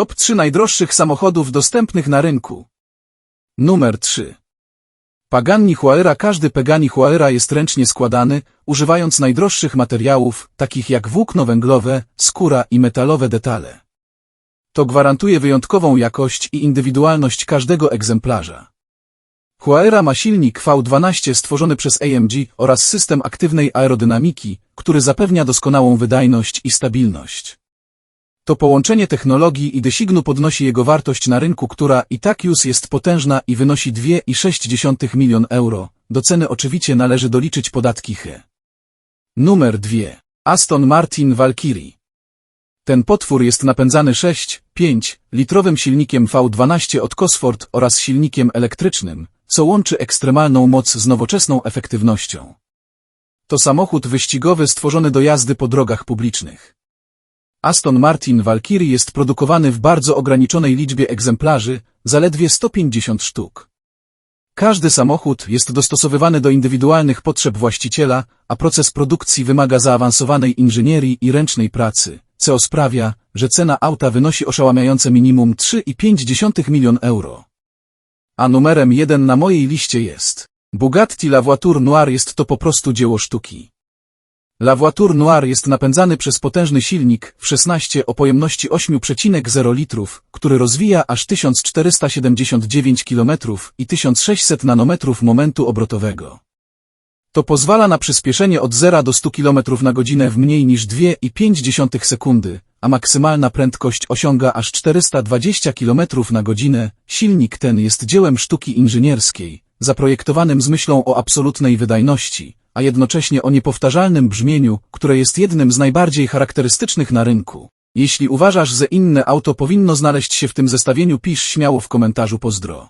Top 3 najdroższych samochodów dostępnych na rynku. Numer 3. Pagani Huayra Każdy Pagani Huayra jest ręcznie składany, używając najdroższych materiałów, takich jak włókno węglowe, skóra i metalowe detale. To gwarantuje wyjątkową jakość i indywidualność każdego egzemplarza. Huayra ma silnik V12 stworzony przez AMG oraz system aktywnej aerodynamiki, który zapewnia doskonałą wydajność i stabilność. To połączenie technologii i designu podnosi jego wartość na rynku, która i tak już jest potężna i wynosi 2,6 milion euro. Do ceny oczywiście należy doliczyć podatki HE. Numer 2. Aston Martin Valkyrie. Ten potwór jest napędzany 6,5 litrowym silnikiem V12 od Cosford oraz silnikiem elektrycznym, co łączy ekstremalną moc z nowoczesną efektywnością. To samochód wyścigowy stworzony do jazdy po drogach publicznych. Aston Martin Valkyrie jest produkowany w bardzo ograniczonej liczbie egzemplarzy, zaledwie 150 sztuk. Każdy samochód jest dostosowywany do indywidualnych potrzeb właściciela, a proces produkcji wymaga zaawansowanej inżynierii i ręcznej pracy, co sprawia, że cena auta wynosi oszałamiające minimum 3,5 milion euro. A numerem jeden na mojej liście jest Bugatti La Voiture Noir jest to po prostu dzieło sztuki. La Voiture Noir jest napędzany przez potężny silnik w 16 o pojemności 8,0 litrów, który rozwija aż 1479 km i 1600 nanometrów momentu obrotowego. To pozwala na przyspieszenie od 0 do 100 km na godzinę w mniej niż 2,5 sekundy, a maksymalna prędkość osiąga aż 420 km na godzinę. Silnik ten jest dziełem sztuki inżynierskiej, zaprojektowanym z myślą o absolutnej wydajności, a jednocześnie o niepowtarzalnym brzmieniu, które jest jednym z najbardziej charakterystycznych na rynku. Jeśli uważasz, że inne auto powinno znaleźć się w tym zestawieniu, pisz śmiało w komentarzu pozdro.